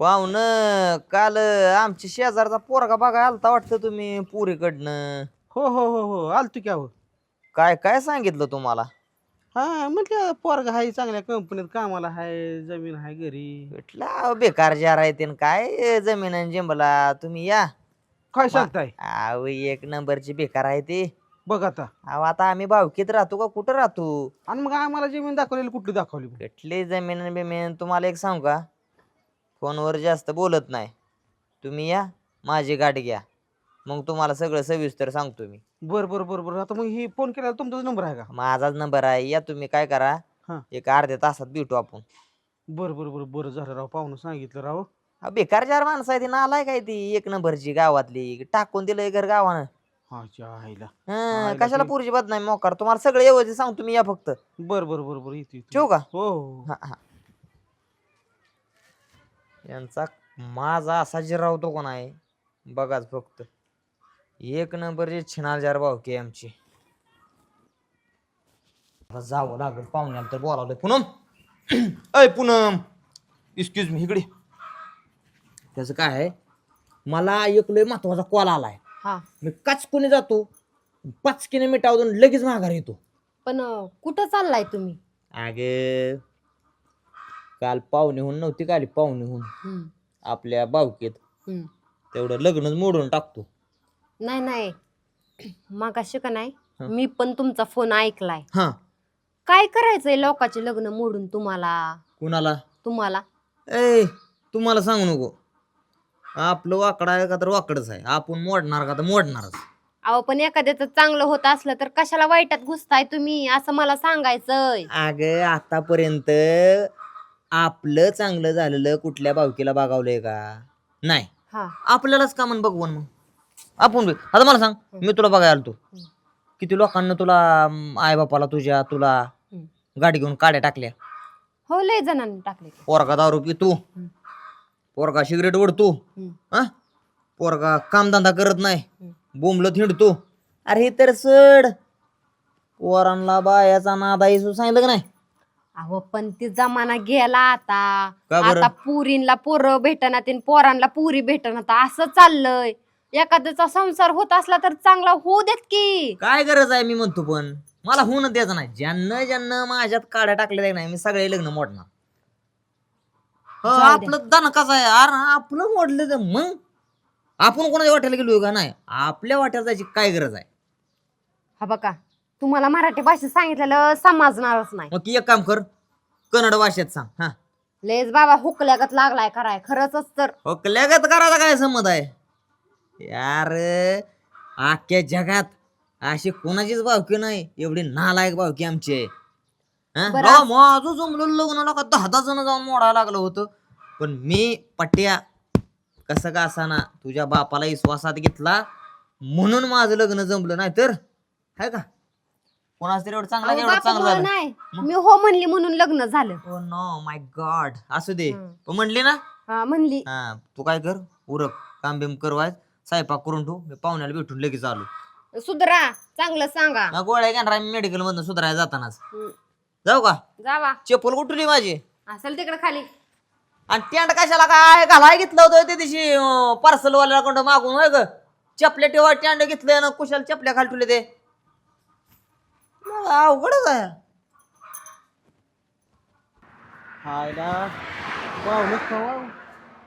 पाहुण काल आमच्या शेजारचा पोरगा बघा आलता वाटतं तुम्ही पुरीकडनं. हो हो हो हो आलतो की अहो. काय काय सांगितलं तुम्हाला? हा म्हटलं पोरगा हाय चांगल्या कंपनीत कामाला हाय जमीन हाय घरी. म्हटलं अहो, बेकार जार आहे ते काय जमीन आणि जिंबला तुम्ही या. काय सांगताय? अहो एक नंबरची बेकार आहे ते. बघ आता. अहो आता आम्ही भावकीत राहतो का कुठं राहतो? आणि मग आम्हाला जमीन दाखवलेली कुठली दाखवली? कुठली जमीन आणि बिमीन तुम्हाला एक सांगू का? फोनवर जास्त बोलत नाही. तुम्ही या माझी गाठ घ्या. मग तुम्हाला सगळं सविस्तर सांगतो मी. बर बर बर बर. आता मग ही फोन केला तुमचाच नंबर आहे का? माझाच नंबर आहे. या तुम्ही काय करा हा. एक अर्ध्या तासात भेटू आपण. बर बर बर बरं. झालं राव पाहुणं सांगितलं राव. अहो, बेकार चार माणसं आहे ती नालाय काय ती? एक नंबरची गावातली टाकून दिलंय घर गावानं. हा आईला. हं, कशाला ती- पुरीची बदनामी मोकार? तुम्हाला सगळं व्यवस्थित सांगतो मी या फक्त. बर बर बर बर. येतो येतो. ठेवू का? हो हो. हा हा. यांचा माझा असा जिरावतो कोण आहे? बघाच फक्त. एक नंबरची छिनालजार भावकी आहे आमची. आता जावं लागेल पाहुण्याला तर बोलावलंय. पूनम! अय पूनम! एक्सक्यूज मी इकडे. त्याचं काय आहे? मला एक लय महत्त्वाचा कॉल आलाय. हा. मी काचकुने जातो पाच मिटावून लगेच माघार येतो. पण अं, कुठं चाललाय तुम्ही? अगे काल पाहुणेहून नव्हती का आली? पाहुणेहून आपल्या बावकीत हम्म. तेवढं लग्नच मोडून टाकतो. नाही नाही. मग का नाही? हा. मी पण तुमचा फोन ऐकलाय. हा. काय करायचंय लोकांचे लग्न मोडून तुम्हाला? कुणाला? तुम्हाला? ए तुम्हाला सांगू नको. आपलं वाकडं आहे का तर वाकडच आहे. आपण मोडणार का तर मोडणारच. अहो पण एखाद्याचं चांगलं होत असलं तर कशाला वाईटात घुसताय तुम्ही? असं मला सांगायचंय. अग आतापर्यंत आपलं चांगलं झालेलं कुठल्या बावकीला बघावलंय का? नाही. हा. आपल्यालाच का म्हण बघवून मग? आपण बी आता मला सांग मी तुला बघायला आलतो. किती लोकांना तुला आई बापाला तुझ्या तुला हम्म. गाडी घेऊन काड्या टाकल्या? हो लय जणांनी टाकले ते. पोरगा दारू पितो पोरगा सिगरेट ओढतो हम्म. हा. पोरगा कामधंदा करत नाही. हम्म. बोंबलत हिंडतो अरे हे तर सड. पोरांना बायाचा नादाई सांगितलं का नाही? अहो पण ती जमाना गेला आता. का बरं? आता पुरींला पोरं भेटना ते पोरांना पुरी भेटना तर असं चाललंय. एखाद्याचा संसार होत असला तर चांगला होऊ देत की. काय गरज आहे मी म्हणतो पण. मला होऊन द्यायचं नाही. ज्यांना ज्यांना माझ्यात काड्या टाकलेल्या नाही मी सगळे लग्न मोडणार. हो, जाऊ. आपलं दण कसं आहे. अरे आपलं मोडलं तर मग? आपण कोणाच्या वाट्याला गेलो का? नाही. आपल्या वाट्याला जायची काय गरज आहे? हा बघा. तुम्हाला मराठी भाषेत सांगितलेलं समजणारच नाही मग एक काम कर कन्नड भाषेत सांग हा लेस बाबा हुकल्यागत लागलाय कराय खरंच तर ओकल्यागत करायचा काय संमत आहे यार अख्ख्या जगात अशी कोणाचीच भावकी नाही एवढी नालायक भावकी आमची आहे. हं? बरं. राव, माझं जमलं लग्नाला का दहा दहा जण जाऊन मोडायला लागलं होतं पण मी पट्ट्या कसं का असाना तुझ्या बापाला विश्वासात घेतला म्हणून माझं लग्न जमलं नाही तर आहे का कोणाच तरी एवढं चांगला अहो, एवढं चांगलं बापामुळं झालं. नाही. मी हो म्हणली म्हणून लग्न झालं. ओ नो माय गॉड असू दे. हं. पण म्हणली ना? हा, म्हणली. हा तू काय कर? उरक काम बिम करवाय स्वयंपाक करून ठेव. मी पाहुण्याला भेटून लगेच आलो. सुधरा चांगलं सांगा. गोळ्या घेणार मी मेडिकल मधून सुधारायला जातानाच. हम्म. जाऊ का? जावा. चप्पल कुठली माझी? असेल तिकडे खाली. आणि टेंट कशाला काय? घालाय घेतलं होतं त्या दिवशी पार्सल वाल्याकडं मागून होय ग? चपल्या ठेवा टेंट घेतलं ना कुशाला चपल्या खाली ठेवले ते मग अवघडच आहे हायला पाहुणं कवा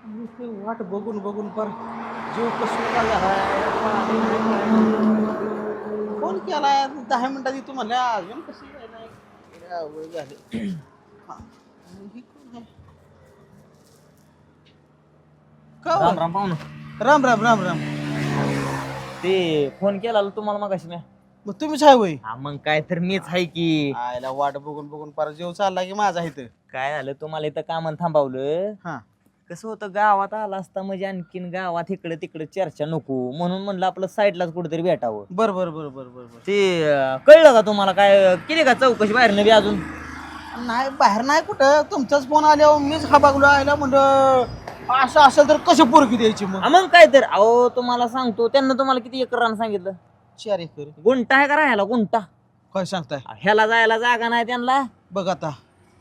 नुसती वाट बघून बघून पर जीव नाही, काय. फोन केलाय दहा मिनिटात येतो म्हणल्या अजून कशी यायला? लय अवघड झाले. आणि कोण आहे? का हो? राम राम राम राम राम राम ते फोन केला तुम्हाला मग मी मग तुम्हीच आहे वय. हा मग काय तर मीच आहे की. आयला वाट बघून बघून पार जीव चालला की माझा इथं. काय झालं तुम्हाला इथं कामं थांबवलं? हा. कसं होतं गावात आला असता म्हणजे आणखीन गावात इकडे तिकडे चर्चा नको. म्हणून म्हणलं आपलं साईडलाच कुठेतरी भेटावं. बर बर बर बर बर बर. ते अं, कळलं का तुम्हाला काय? केली का चौकशी बाहेर नवी अजून? नाही बाहेर नाही कुठं. तुमचाच फोन आल्यावर मीच हा बघलो आयला म्हणलं असं असेल तर कशी पोरगी द्यायची मग? हा, मग काय तर? अहो तुम्हाला सांगतो त्यांना तुम्हाला किती एकर रान सांगितलं? चार एकर गुंटा आहे का राहायला गुंटा? काय सांगताय? ह्याला जायला जागा नाही त्यांना? बघ आता.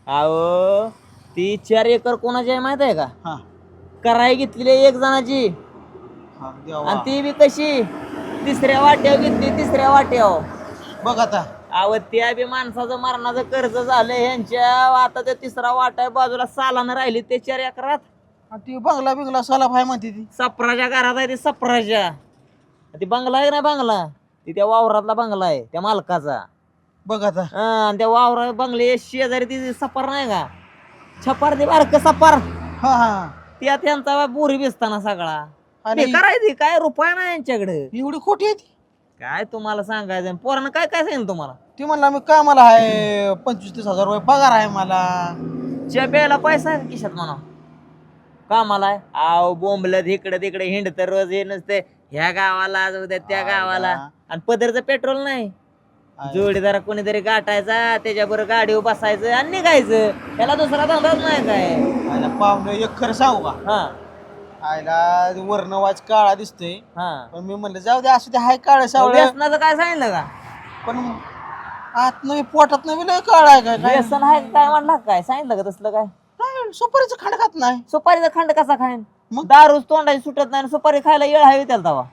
अहो ती चार एकर कोणाची आहे माहीत आहे का? हा. कराय घेतलेली एक जणाची. हा, देवा. आणि ती बी कशी? तिसऱ्या वाट्यावर घेतली तिसऱ्या वाट्यावर. बघ आता. अव त्या बी माणसाचं मरणाचं कर्ज झालं ह्यांच्या आता ते तिसरा वाटा आहे बाजूला सालानं राहिली ते चार एकरात. आणि ती बंगला बिंगला साला भाई म्हणते ती. सप्राच्या घरात आहे ते सप्राच्या ती बंगला आहे ना बंगला? ती त्या वावरातला बंगला आहे त्या मालकाचा. बघ आता. हं, आणि त्या वावरा बंगले शेजारी ती सपार नाही का? छपार ते बारक सपार हा हा. त्या त्यांचा बोरी बेसताना सगळा. आणि- आणि करायची काय रुपया नाही यांच्याकडे? एवढी खोटी आहे ती? काय तुम्हाला सांगायचं पोरानं काय काय सांगितलं तुम्हाला? ती म्हणला मी कामाला आहे पंचवीस तीस हजार रुपये पगार आहे मला. च्या प्यायला पैसा आहे खिशात म्हणा? कामाला आहे? आव बोंबलत इकडे तिकडे हिंडत रोज हे नसते ह्या गावाला उद्या त्या गावाला. आणि पदरचं पेट्रोल नाही. जोडीदार कोणीतरी गाठायचा त्याच्याबरोबर गाडीवर बसायचं आणि निघायचं. त्याला दुसरा धंदाच नाही काय. आयला पाहुणं एक खरं सांगू का? हा. आयला वर्ण वाच काळा दिसतोय. हा. पण मी म्हणलं जाऊ दे असं ते हाय काळ सावळ. व्यसनाचं काय सांगितलं का? पण आत नाही पोटात नाही लय काळा आहे काय काय? व्यसन आहे का काय म्हणला? काय सांगितलं का तसलं काय? सुपारीचं खांड खात नाही. सुपारीचा खंड कसा खाईन? मग? दारूच तोंडाची सुटत नाही सुपारी खायला येळ हवी त्याला तवा.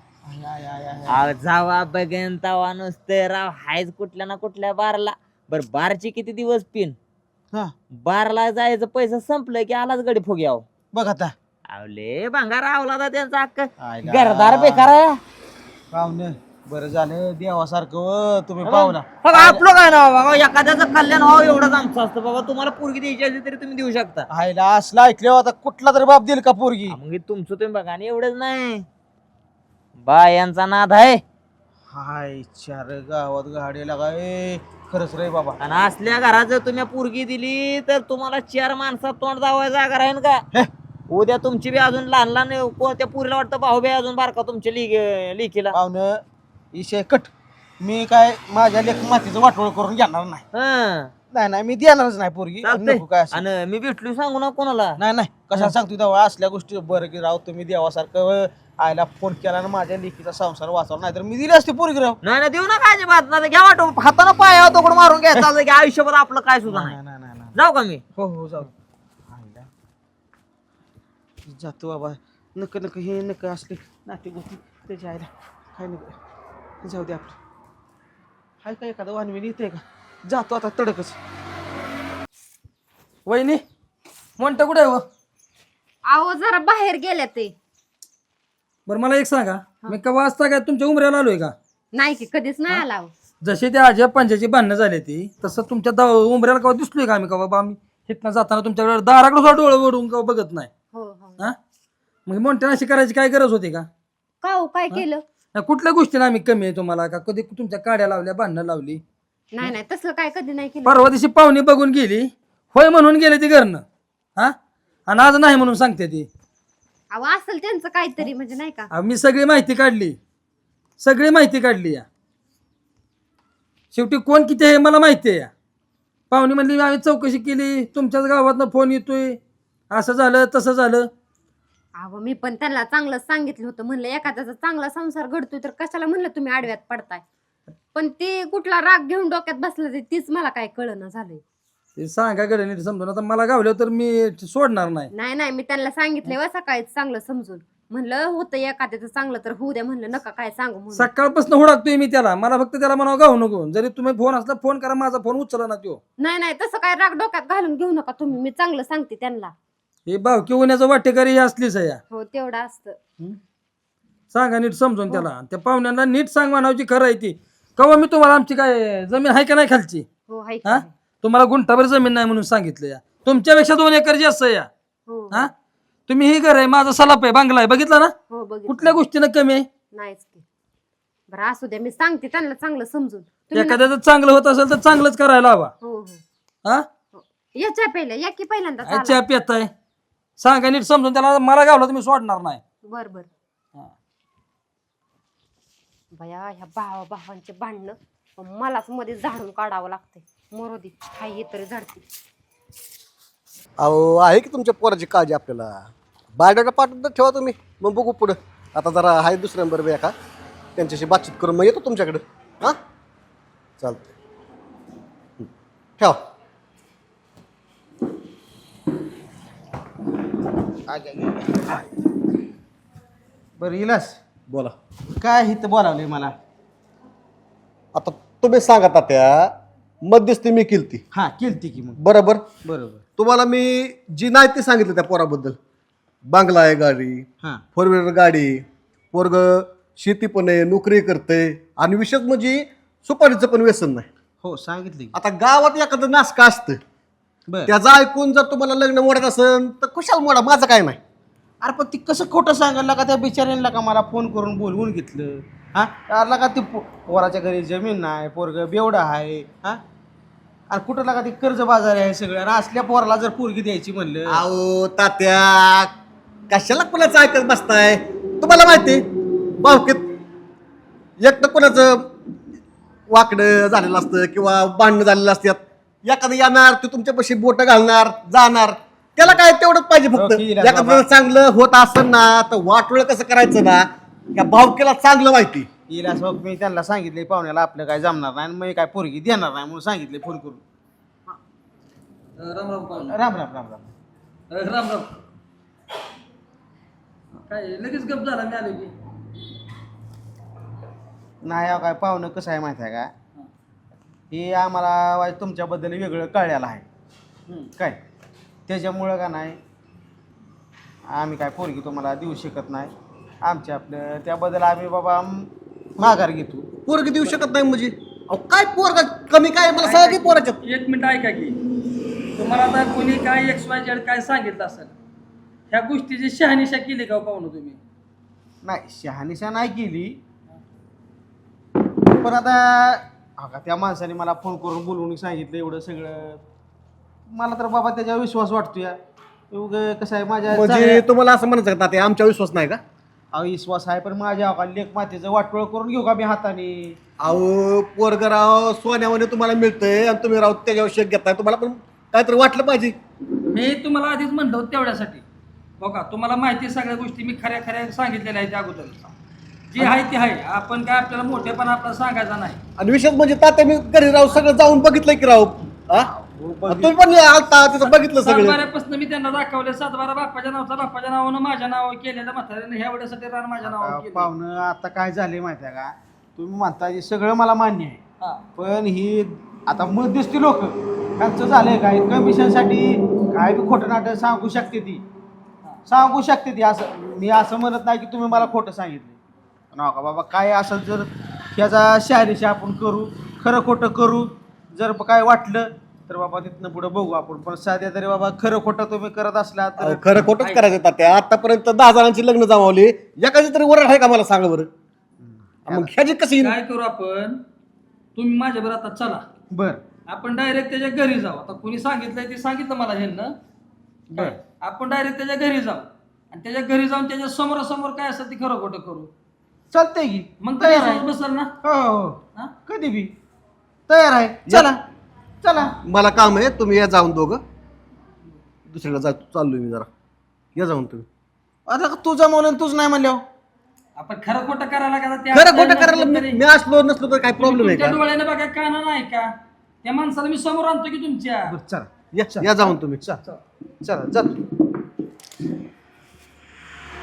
अहो, जावा बघेन तवा नुसते. राव हायच कुठल्या ना कुठल्या बारला. बर बारची किती दिवस पिन? हा. बारला जायचं पैसे संपलं की आलाच गडी फुग्याव बघ आता. आवले भांगार आवला तर त्यांचा हक्क. घरदार बेकार आहे. पाहुणं बरं झालं देवासारखं व तुम्ही पाहुणा. बघ, आपलं काय ना बाबा? एखाद्याचं कल्याण व्हावं एवढंच आमचं असतं बाबा. तुम्हाला पोरगी द्यायची असली तरी तुम्ही देऊ शकता. आयला असलं ऐकल्यावर आता कुठला तरी बाप देईल का पोरगी? मग हे तुमचं तुम्ही बघा आणि एवढंच नाही. बायांचा नाद आहे. हाय चार गावात गाडी लागा ए खरंच रे बाबा. आणि असल्या घरात जर तुम्ही पोरगी दिली तर तुम्हाला चार माणसात तोंड दावायला जागा राहील का? हे, उद्या तुमची बी अजून लहान लहान कोणत्या पुरीला वाटतं भाऊ बी अजून बारका तुमच्या लिख लिखीला पाहुणं इशे कट. मी काय माझ्या लेख मातीचं वाटोळ करून घेणार नाही. हं. नाही नाही मी देणारच नाही पोरगी. चालतंय. नको काय असं. आणि मी भेटलो सांगू ना कोणाला? नाही नाही कशाला सांगतो तेव्हा? असल्या गोष्टी बरं की राव तुम्ही देवासारखं व आयला फोन केला ना माझ्या लेखीचा संसार वाचवला. नाही तर मी दिली असते पोरगी राव. नाही ना देऊ नका अजिबात. नाही घ्या वाटो. हातानं पाया तोकडून मारून घ्या. चालतं की आयुष्यभर आपलं काय सुद्धा नाही नाही. नाही नाही नाही. जाऊ का मी? हो हो जाऊ. आयला जातो बाबा. नक नक हे नक असले नाते गोष्टी त्याच्या आयला काय नको? जाऊ दे आपलं. हाय का एखादं वानवी येते का? जातो आता तडकच. वहिनी म्हणतं कुठे आहे व? अहो जरा बाहेर गेल्या ते. बरं मला एक सांगा मी का वाजता काय तुमच्या उमऱ्याला आलोय का? नाही की कधीच नाही आला अहो. जशी त्या आजी पंचाची भांडणं झाली ती तसं तुमच्या दा उमऱ्याला कवा दिसलोय का आम्ही का बाबा आम्ही हिथनं जाताना तुमच्याकडे दाराकडे सुद्धा डोळे का बघत नाही. हो हो. हा? मग मोठ्या अशी करायची काय गरज होती का? का हो काय केलं? या कुठल्या गोष्टीने आम्ही कमी आहे तुम्हाला? का कधी तुमच्या काड्या लावल्या भांडणं लावली? नाही नाही तसलं काय कधी नाही केलं. परवा दिवशी पाहुणी बघून गेली होय म्हणून गेले ती घरनं. हा? आणि आज नाही म्हणून सांगते ती. अहो असेल त्यांचं काहीतरी म्हणजे नाही का? अहो, मी सगळी माहिती काढली. सगळी माहिती काढली या. शेवटी कोण किती आहे मला माहिती आहे या. पाहुणे म्हणली आम्ही चौकशी केली तुमच्याच गावातनं फोन येतोय. असं झालं तसं झालं. अहो मी पण त्यांना चांगलं सांगितलं होतं. म्हणलं एखाद्याचा चांगला संसार घडतोय तर कशाला म्हणलं तुम्ही आडव्यात पडताय? पण ते कुठला राग घेऊन डोक्यात बसलं ते तीच मला काय कळना झालंय. ते सांगा गडे नीट समजून. आता मला गावलं तर मी सोडणार नाही. नाही नाही मी त्यांना सांगितलंय व सकाळीच चांगलं समजून. म्हणलं होतं एखाद्याचं चांगलं तर होऊ द्या म्हणलं नका काय सांगू म्हणून. सकाळपासून हुडाकतोय मी त्याला. मला फक्त त्याला म्हणावं गाव नको. जरी तुम्ही फोन असला फोन करा माझा फोन उचला ना तो नाही नाही तसं काय राग डोक्यात घालून घेऊ नका तुम्ही. मी चांगलं सांगते त्यांना. हे भावकी होण्याचं वाटेकरी ही असलीच आहे या. हो तेवढं असतं. सांगा नीट समजून त्याला. त्या पाहुण्यांना नीट सांग म्हणावची खरं आहे ती. कवा मी तुम्हाला आमची काय जमीन आहे का नाही खालची? हो हाय हा. तुम्हाला गुंठाभर जमीन नाही म्हणून सांगितलं या. तुमच्यापेक्षा दोन एकर जास्त आहे या. हो. हा? तुम्ही ही घर आहे माझा सलाप आहे बांगला आहे. बघितला ना? हो बघितलं. कुठल्या गोष्टीनं कमी आहे? नाहीच की. बरं असू द्या मी सांगते त्यांना चांगलं समजून. तुम्ही ना- एखाद्याचं चांगलं होत असेल तर चांगलंच करायला हवा. हो हो. हा? हो. या चहा पहिल्या या की पहिल्यांदा चहा. सांगा नीट समजून त्याला मला गावला तुम्ही सोडणार नाही. बर बर. हा. बया ह्या भावा भावांचे भांडणं मलाच मध्ये झाडून काढावं लागतंय. मोरोदी हाय हे तरी झाडते अहो आहे की तुमच्या पोराची काळजी आपल्याला? बायोडाटा पाठवून तर ठेवा तुम्ही. मग बघू पुढं. आता जरा आहे दुसऱ्यांबरोबर एका त्यांच्याशी बातचीत करून मग येतो तुमच्याकडं. हां? चालतंय. हं. ठेवा. बरं इलास. बोला. काय इथं बोलावलंय मला? आता तुम्ही सांगा तात्या मध्यस्थी मी केलती. हा केलती की मग. बरोबर? बरोबर. तुम्हाला मी जी नाही ती सांगितली त्या पोराबद्दल बांगला आहे गाडी हा. फोर व्हीलर गाडी पोरग शेती पण आहे नोकरी करते आणि विशेष म्हणजे सुपारीचं पण व्यसन नाही. हो सांगितलं की. आता गावात एखादं नासका असतं बर. त्याचं ऐकून जर तुम्हाला लग्न मोडत असेल तर कुशाल मोडा माझं काय नाही. अरे पण ती कसं खोटं सांगायला का? त्या बिचाऱ्यांना का मला फोन करून बोलवून घेतलं. हा? अरे का ती पो- पोराच्या घरी जमीन नाही पोरग बेवडा आहे हा? आणि कुठं लागा ती कर्ज बाजार आहे सगळं? आणि असल्या पोराला जर पोरगी द्यायची म्हणलं. अहो तात्या कशाला कुणाचं ऐकत बसताय? तुम्हाला माहिती भावकीत एकटं कुणाचं वाकडं झालेलं असतं किंवा भांडणं झालेलं असतात? एखादं येणार ते तुमच्यापाशी बोट घालणार जाणार. त्याला काय तेवढंच पाहिजे फक्त. बाबा. एखादं चांगलं होत असेल ना तर वाटोळ कसं करायचं ना या भावकीला चांगलं माहिती. येईल असं मी त्यांना सांगितले पाहुण्याला आपलं काय जमणार नाही आणि मी काय पोरगी देणार नाही म्हणून सांगितले फोन करून. राम राम पाहुणे. राम राम राम राम. राम राम. काय लगेच गप झाला मी आलो की. नाही अहो, काय पाहुणं कसं आहे माहिती आहे का? हे आम्हाला वा- तुमच्याबद्दल वेगळं कळलेलं आहे. हम्म. काय? त्याच्यामुळं का नाही आम्ही काय पोरगी तुम्हाला देऊ शकत नाही. आमच्या आपलं त्याबद्दल आम्ही बाबा म- माघार घेतो. पोरग देऊ शकत नाही म्हणजे? अहो काय पोरग कमी काय? मला सांगा की पोराच्यात एक मिनिट ऐका की. तुम्हाला आता कोणी काय एक्स वाय झेड काय सांगितलं असेल ह्या गोष्टीची शहानिशा केली का हो पाहुणं तुम्ही? नाही शहानिशा नाही केली. पण आता हा का? त्या माणसाने मला फोन करून बोलवून सांगितलं एवढं सगळं. मला तर बाबा त्याच्यावर विश्वास वाटतो या उगं कसं आहे माझ्या म्हणजे चांगल्या- तुम्हाला असं म्हणायचं का तात्या? आमच्या विश्वास नाही का? अहो विश्वास आहे पण माझ्या अवघा लेख मातेचं वाटोळ करून घेऊ का मी हाताने? अहो पोरग राव सोन्यामध्ये तुम्हाला मिळतंय आणि तुम्ही राव त्याच्यावर शेक घेताय. तुम्हाला पण काहीतरी वाटलं पाहिजे. मी तुम्हाला आधीच म्हणलं होतं तेवढ्यासाठी. बघा तुम्हाला माहिती सगळ्या गोष्टी मी खऱ्या खऱ्या सांगितलेल्या आहेत अगोदर. जी आहे ती आहे. आपण काय आपल्याला मोठेपणा आपला सांगायचा नाही. आणि विशेष म्हणजे तात्या मी घरी राव सगळं जाऊन बघितलंय की राव. हा? तुम्ही पण आलता तिथं बघितलं सगळं. सातबाऱ्यापासून मी त्यांना दाखवले सातबारा बाप्पाच्या नावाचा बाप्पाच्या नावानं माझ्या नावावर केलेलं म्हाताऱ्यानं ह्या वेळेसाठी रान माझ्या नावावर आता केलं. पाहुणं आता काय झाले माहिती आहे का? तुम्ही म्हणता हे सगळं मला मान्य आहे. हा. पण ही आता मध्यस्थी लोक. त्यांचं झालंय काय कमिशनसाठी काय बी खोटं नाटक सांगू शकते ती. सांगू शकते ती असं. मी असं म्हणत नाही की तुम्ही मला खोटं सांगितलं पण का? बाबा काय असं जर ह्याचा शहानिशी आपण करू खरं खोटं करू जर काय वाटलं तर बाबा तिथनं पुढे बघू आपण. पण साध्या तरी बाबा खरं खोटं तुम्ही करत असला अहो, तर खरं खोटंच करायचं तात्या. आतापर्यंत दहा जणांची लग्न जमावली. एकाची तरी वरड आहे का मला सांगा बरं? मग ह्याची कशी? काय करू आपण? तुम्ही माझ्याबरोबर आता चला. बर. आपण डायरेक्ट त्याच्या घरी जाऊ. आता कोणी सांगितलंय ते सांगितलं मला ह्यांना. बर. आपण डायरेक्ट त्याच्या घरी जाऊ. आणि त्याच्या घरी जाऊन त्याच्या समोरासमोर काय असेल ते खरं खोटं करू. चालतंय की. मग तयार आहे. बसल ना? हो हो. हा? कधी बी. तयार आहे. चला. चला. मला काम आहे. तुम्ही या जाऊन दोघं. दुसरीकडे जा चाललोय मी जरा. या जाऊन तुम्ही. आता तू जमवलं आणि तूच नाही म्हणल्यावर. आपण खरं खोटं करायला का खरं खोटं करायला नसलं मी असलो नसलो तर काय प्रॉब्लेम आहे तुमच्या का डोळ्याने बघा काना नाही का? त्या माणसाला मी समोर आणतो की तुमच्या? बरं, चला. या- या जाऊन तुम्ही. चला. चला जातो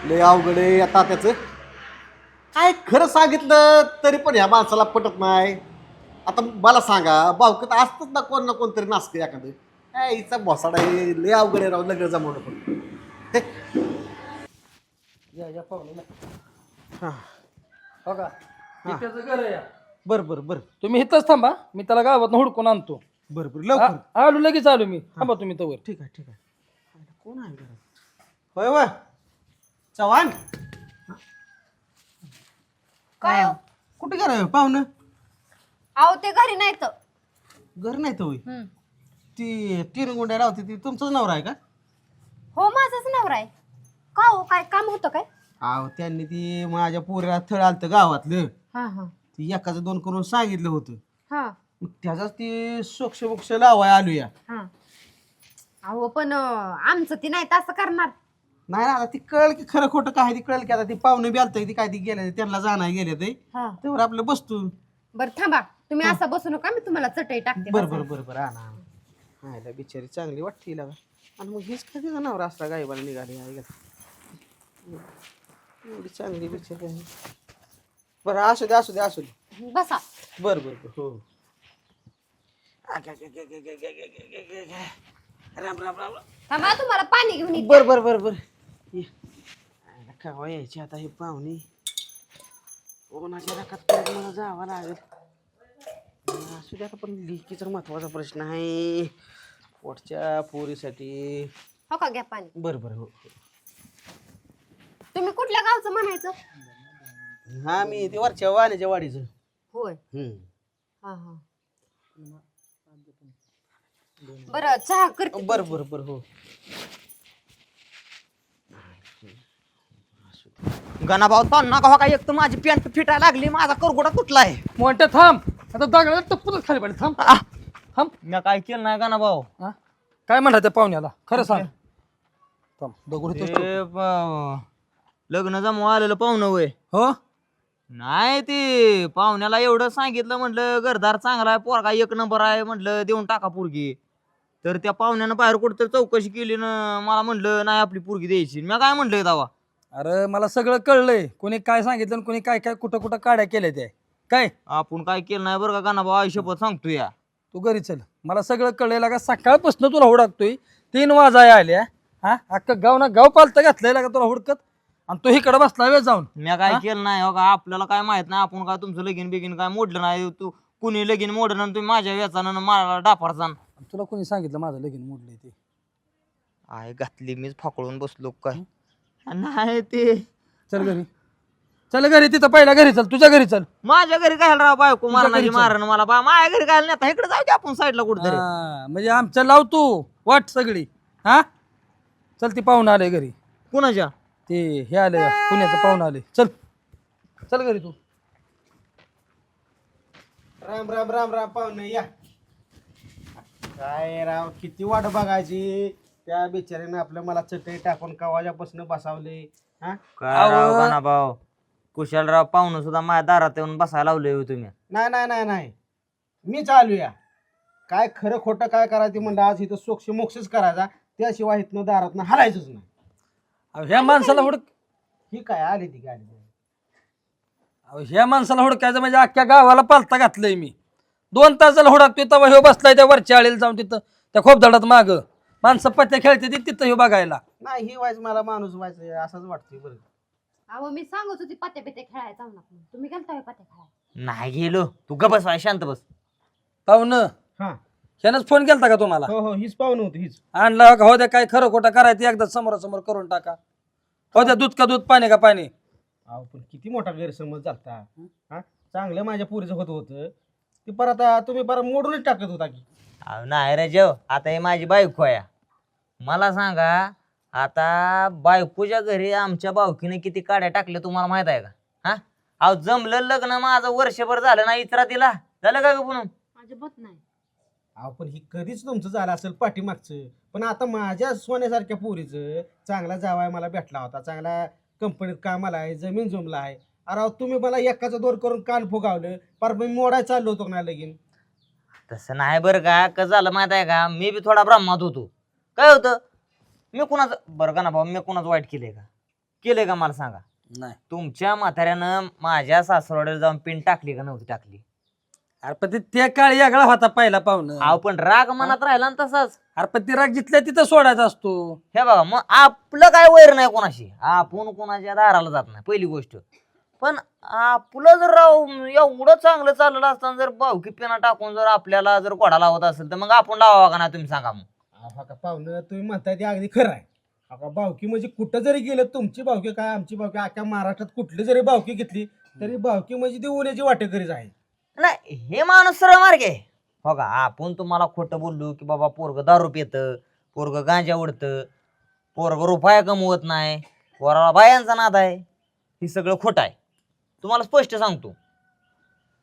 लय अवघड आहे या तात्याचं. काय खरं सांगितलं तरी पण ह्या माणसाला पटत नाही. आता मला सांगा बावकत असतच ना कोण ना कोणतरी नाचतं एखादं. काय हिचा भोसाडा आहे लय अवघड आहे राव लग्न जमवणं पण ते या या पाहुणे हा हो. का हे. त्याचं घर आहे या. बर बर बर. तुम्ही इथंच थांबा मी त्याला गावात हुडकून आणतो. बर बर लवकर. आ- आलो लगेच आलो मी. थांबा तुम्ही तवर. ठीक आहे ठीक आहे. कोण आहे घरात होय होय. चव्हाण. काय हो? कुठे गेला पाहुणं? अहो ते घरी नाही तर घर नाही तर होय ती तीन गुंड्या लावते ती तुमचंच नवरा आहे का? हो माझाच नवरा आहे. का हो? काय काम होतं काय? अहो त्यांनी ती माझ्या पोरीला थळ आलतं गावातलं. हा हा. ती एकाचं दोन करून सांगितलं होतं. हा. मग त्याचाच ती सोक्ष बोक्ष लावाय आलूया. हा. अहो पण अं, आमचं ती नाही तर असं करणार. नाही ना आता ती कळलं की खरं खोटं काय ती कळलं की आता ती पाहुणे बी आलतं ती काय ती गेले त्यांना जाणार गेले ते. हा. तेव्हा आपलं बसतो. बर थांबा. तुम्ही असं बसू नका मी तुम्हाला चटई टाकते बर. बर बर बर. आणा बिचारी चांगली वाटते हिला. का आणि मग हेच काय तिचा नवरा असता गायबाला निघाले आहे एवढी चांगली बिचारी आहे. बरं असू दे असू दे असू दे. बसा. बर बर बर. हो. आग, आग, आग, आग, आग, आग, आग, आग, आग, आग, आग. राम राम राम राम. थांबा तुम्हाला पाणी घेऊन येते. बर बर बर बर. केव्हा यायची आता हे पाहुणे. कोणाच्या परत मला जावं लागेल. असू द्या पण लिकीचा महत्त्वाचा प्रश्न आहे. पोटच्या पोरीसाठी. हो का घ्या पाणी. बर बर हो. तुम्ही कुठल्या गावचं म्हणायचं? हा मी ते वरच्या वाण्याच्या वाडीचं. होय. हम्म. हा हा. बरं चहा करते. बर बर बर हो. गणाभाऊ ताण नका हो का एक तर माझी पॅन्ट फिटायला लागली माझा करगोडा तुटलाय. मोठ्या थांब. आता दगडाला टप्पूच खाली पडले. थांब. आ, थांब. मी काय केलं नाही गणाभाऊ हा? काय म्हणा त्या पाहुण्याला? खरं सांग. थांब दगड इथंच ठेव. ते प- लग्न जमवा आलेलं पाहुणं वय. हो? नाही ते. पाहुण्याला एवढं सांगितलं म्हटलं घरदार चांगला आहे पोरगा एक नंबर आहे म्हटलं देऊन टाका पोरगी. तर त्या पाहुण्यानं बाहेर कुठं चौकशी केली ना मला म्हटलं नाही आपली पोरगी द्यायची. मी काय म्हटलंय दावा? अरे मला सगळं कळलंय. कोणी काय सांगितलं आणि कोणी काय काय कुठं कुठं काड्या केल्या त्या. काय? आपण काय केलं नाही बरं का गाणा भाऊ? आयुष्यपत सांगतो या. तू घरी चल. मला सगळं कळलेलं का सकाळपासून तुला हुडकतोय. तीन वाजाय आल्या. हा? अख्खं गाव ना गाव पालतं घातलंय का तुला हुडकत. आणि तू इकडे बसला वेळ जाऊन. मी काय केलं नाही हो का? आपल्याला काय माहीत नाही. आपण काय तुमचं लगीन बिगीन काय मोडलं नाही. तू कुणी लगीन मोडलं आणि तुम्ही माझ्या व्याचानं मला डाफारचा तुला कोणी सांगितलं माझं लगीन मोडलंय ते? आहे घातली मीच फाकळून बसलो काय नाही ते. चल घरी. चल घरी तिथं पहिला घरी चल तुझ्या घरी चल. माझ्या घरी काय राव बायको मारणारी चल. मारण मला. बा माझ्या घरी काय नाही इकडे जाऊ दे आपण साईडला कुठेतरी. हा, म्हणजे आमच्या लाव तू वाट सगळी. हा? चल ती पाहुणं आले घरी. कुणाच्या? ते हे आले पुण्याचं पाहुणं आले. चल. चल घरी तू. राम राम राम राम पाहुणे या. काय राव किती वाट बघायची? त्या बिचारीनं आपलं मला चटई टाकून कवाजापासून बसावले. हा? काय राव अहो. गाणा भाऊ कुशालराव पाहुणं सुद्धा माझ्या दारात येऊन बसायला लावले हो तुम्ही. नाही नाही नाही नाही. मी चालू या. काय खरं खोटं काय करायचं म्हणलं आज इथं सोक्ष मोक्षच करायचा. त्याशिवाय इथनं दारातनं हलायचंच नाही. अहो, ह्या माणसाला हुडक ही काय आली ती गाडी? अहो, ह्या माणसाला हुडकायचं म्हणजे अख्ख्या गावाला पालता घातलंय मी. दोन तासाला हुडकतोय तेव्हा ह्यो बसलाय त्या वरच्या आळीला जाऊन तिथं त्या खोपदडात माग. माणसं पत्त्या खेळते ती तिथं ह्यो बघायला. नाही ही व्हायचं मला माणूस व्हायचं असंच वाटतंय बरं. अहो मी सांगत होती पत्ते पिते खेळायला जाऊ नका तुम्ही गेलता होय पत्ते खेळायला? नाही गेलो. तू ग बस शांत बस. पाहुणं हा. ह्यानंच फोन केलता का तुम्हाला? हो हो हीच पाहुणं होती हीच. आणला का? हो द्या काय खरं खोटं करायचं एकदा समोरासमोर करून टाका. हो द्या दूध का दूध पाणी का पाणी. अहो पण किती मोठा गैरसमज झालता. हा? चांगलं माझ्या पुरीचं होत होतं. ते परत आ- तुम्ही परत मोडूनच टाकत होता की. अहो, नाही रे जेव आता हे माझी बायको आहे. मला सांगा आता बायकोच्या घरी आमच्या बावकीने किती काड्या टाकल्या तुम्हाला माहीत आहे का? हा? अहो जमलं लग्न माझं वर्षभर झालं ना इतरा तिला. झालं का ग पुनम? नाही. अहो पण ही कधीच तुमचं झालं असेल पाठीमागचं. पण आता माझ्या सोन्यासारख्या पोरीचं चांगला जावाय मला भेटला होता. चांगला कंपनीत कामाला आहे जमीन जमला आहे. अरे अहो, तुम्ही मला एकाचा दोर करून कान फुगावलं. पर मी मोडायला चाललो होतो ना लगीन. तसं नाही बरं का. कसं झालं माहीत आहे का? मी बी थोडा ब्रह्मात होतो. काय होतं? मी कुणाचं बरं का ना भाऊ मी कुणाचं वाईट केलंय का? केलंय का मला सांगा? नाही. तुमच्या म्हाताऱ्यानं माझ्या सासरवाड्याला जाऊन पिन टाकली का नव्हती टाकली? अरे पण ते त्या काळी आगळा होता पहिला पाहुणं. अहो पण राग मनात राहिला ना तसाच. अरे पण ती राग जिथल्या तिथं सोडायचा असतो. हे बघा मग आपलं काय वैर नाही कोणाशी. आपण कोणाच्या दाराला जात नाही पहिली गोष्ट. पण आपलं जर राव एवढं चांगलं चाललं असताना जर बावकी पिना टाकून जर आपल्याला जर कोडा लावत असेल तर मग आपण लावावा का नाही तुम्ही सांगा मग. अहो का पाहुणं तुम्ही म्हणताय ते अगदी खरं आहे. अहो भावकी म्हणजे कुठं जरी गेलं तुमची भावकी काय आमची भावकी अख्ख्या महाराष्ट्रात कुठली जरी भावकी घेतली तरी भावकी म्हणजे ती उन्याची वाटेकरीच आहे. नाही हे माणूस सरळ मार्ग आहे. हो का आपण तुम्हाला खोटं बोललो की बाबा पोरग दारू पितं पोरग गांजा उडतं पोरग रुपया कमवत नाही पोराला बायांचा नाद आहे हे सगळं खोटं आहे. तुम्हाला स्पष्ट सांगतो.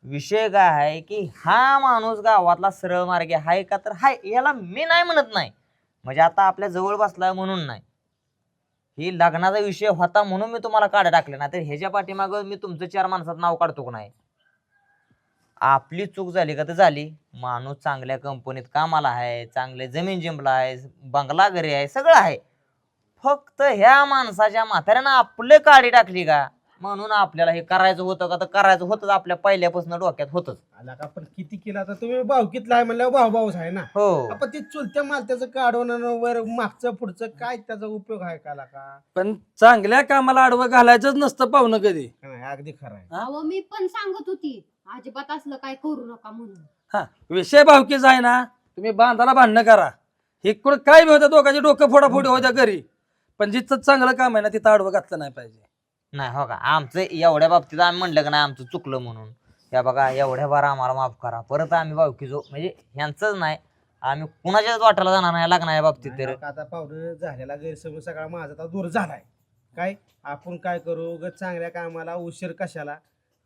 विषय काय आहे की हा माणूस गावातला सरळ मार्गे आहे का तर हाय याला मी नाही म्हणत नाही. म्हणजे आता आपल्या जवळ बसलाय म्हणून नाही. ही लग्नाचा विषय होता म्हणून मी तुम्हाला काढा टाकले ना तर ह्याच्या पाठीमागं मी तुमचं चार माणसात नाव काढतो का नाही? आपली चूक झाली का तर झाली. माणूस चांगल्या कंपनीत कामाला आहे चांगले जमीन जिंबला आहे बंगला घरी आहे सगळं आहे. फक्त ह्या माणसाच्या म्हाताऱ्यानं आपले काढी टाकली का? म्हणून आपल्याला हे करायचं होतं का? तर करायचं होतच. आपल्या पहिल्यापासून डोक्यात होतच. आला का? पण किती केला? आता तुम्ही भावकीतला आहे म्हणल्यावर भाऊ भाऊच आहे ना? हो. आपण ते चुलत्या मालत्याचं काढवणं वर मागचं पुढचं काय त्याचा उपयोग आहे काला का? पण चांगल्या कामाला आडवं घालायचंच नसतं पाहुणं कधी. नाही, अगदी खरं आहे. हा? अहो मी पण सांगत होती. अजिबात असलं काय करू नका म्हणून. हा विषय भावकीचा आहे ना. तुम्ही बांधाला भांडणं करा. इकडं काय बी होतं? दोघांचे डोकं फोडाफोडी होत्या घरी. पण जिथं चांगलं काम आहे ना तिथं आडवं घातलं नाही पाहिजे. नाही हो का? आमचं एवढ्या बाबतीत आम्ही म्हणलं का नाही आमचं चुकलं म्हणून. या बघा एवढ्या बार आम्हाला माफ करा. परत आम्ही भावकी जो म्हणजे ह्यांचंच नाही आम्ही कुणाच्याच वाटायला जाणार नाही लागणार बाबतीत तर. आता पावडर झालेला गैरसमज सगळा माझा आता दूर झालाय. काय? आपण काय करू? उगाच चांगल्या कामाला उशीर कशाला?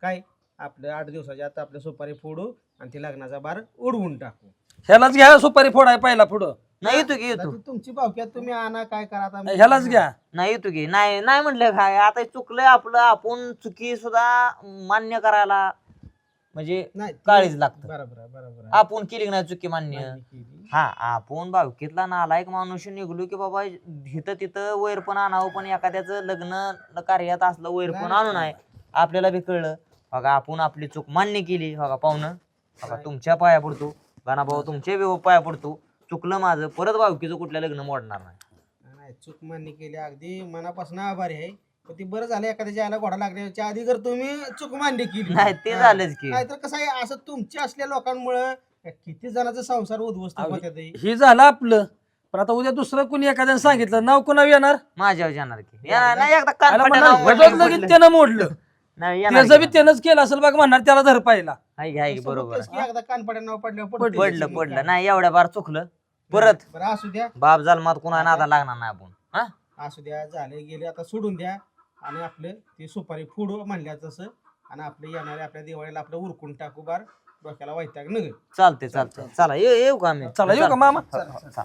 काय? आपलं आठ दिवसाच्या आता आपलं सुपारी फोडू आणि ते लग्नाचा बार उडवून टाकू. ह्यालाच घ्या सुपारी फोडाय पहिला पुढं. नाही येतो की येतो. ती तुमची भावक्यात तुम्ही आणा काय करा आता मी- ह्यालाच घ्या. नाही येतो की. नाही नाही म्हणलं काय आता चुकलंय आपलं आपण चुकी सुद्धा मान्य करायला म्हणजे नाही ती- काळीच लागतं. बरोबर आहे, बरोबर आहे. आपण केली की नाही चुकी मान्य? मान्य केली. हा आपण भावकीतला नालायक माणूस निघलो की बाबा इथं तिथं वैर पण आणावं पण एखाद्याचं लग्न कार्यात असलं वैर पण आणू नये आपल्याला बी कळलं. बघा आपण आपली चूक मान्य केली. बघा पाहुणं. बघा तुमच्या पाया पडतो. भाऊ तुमच्या बी पाया पडतो. चुकलं माझं परत भावकीचं कुठल्या लग्न मोडणार नाही. नाही चूक मान्य केली अगदी मनापासून आभारी आहे. पण ते बरं झालं एखाद्याच्या आला घोडा लागण्याच्या आधी जर तुम्ही चूक मान्य केली. नाही ते हा. झालंच की. नाहीतर कसं आहे असं तुमच्या असल्या लोकांमुळं किती जणांचा संसार उद्ध्वस्त अहो, होत्यात हे. ही झालं आपलं. पण आता उद्या दुसरं कुणी एखाद्याने सांगितलं नाव कुणावर येणार? माझ्यावर जाणार की. येणार नाही एकदा कान आला फाट्या म्हणणार, नाव घटोत पडलं. लगेच त्यानं मोडलं. नाही येणार त्याचं बी. त्यानंच केलं असेल बघ म्हणणार त्याला धर पाहिला हाय की, बरोबर. एकदा कानपड्या नाव पडल्यावर पडलं, पडलं पडलं नाही एवढ्या बार चुकलं. परत. बरं असू द्या. बाप जालमात कुणा नादा लागणार नाही आपण हा? असू द्या झाले गेले आता सोडून द्या. आणि आपलं ते सुपारी फोडू म्हणल्या तसं. आणि आपलं येणारे आपल्या दिवाळीला आपलं उरकून टाकू बार. डोक्याला वैताग नग चालते चालते चला ये- येऊ का आम्ही? चला येऊ का मामा? चाल.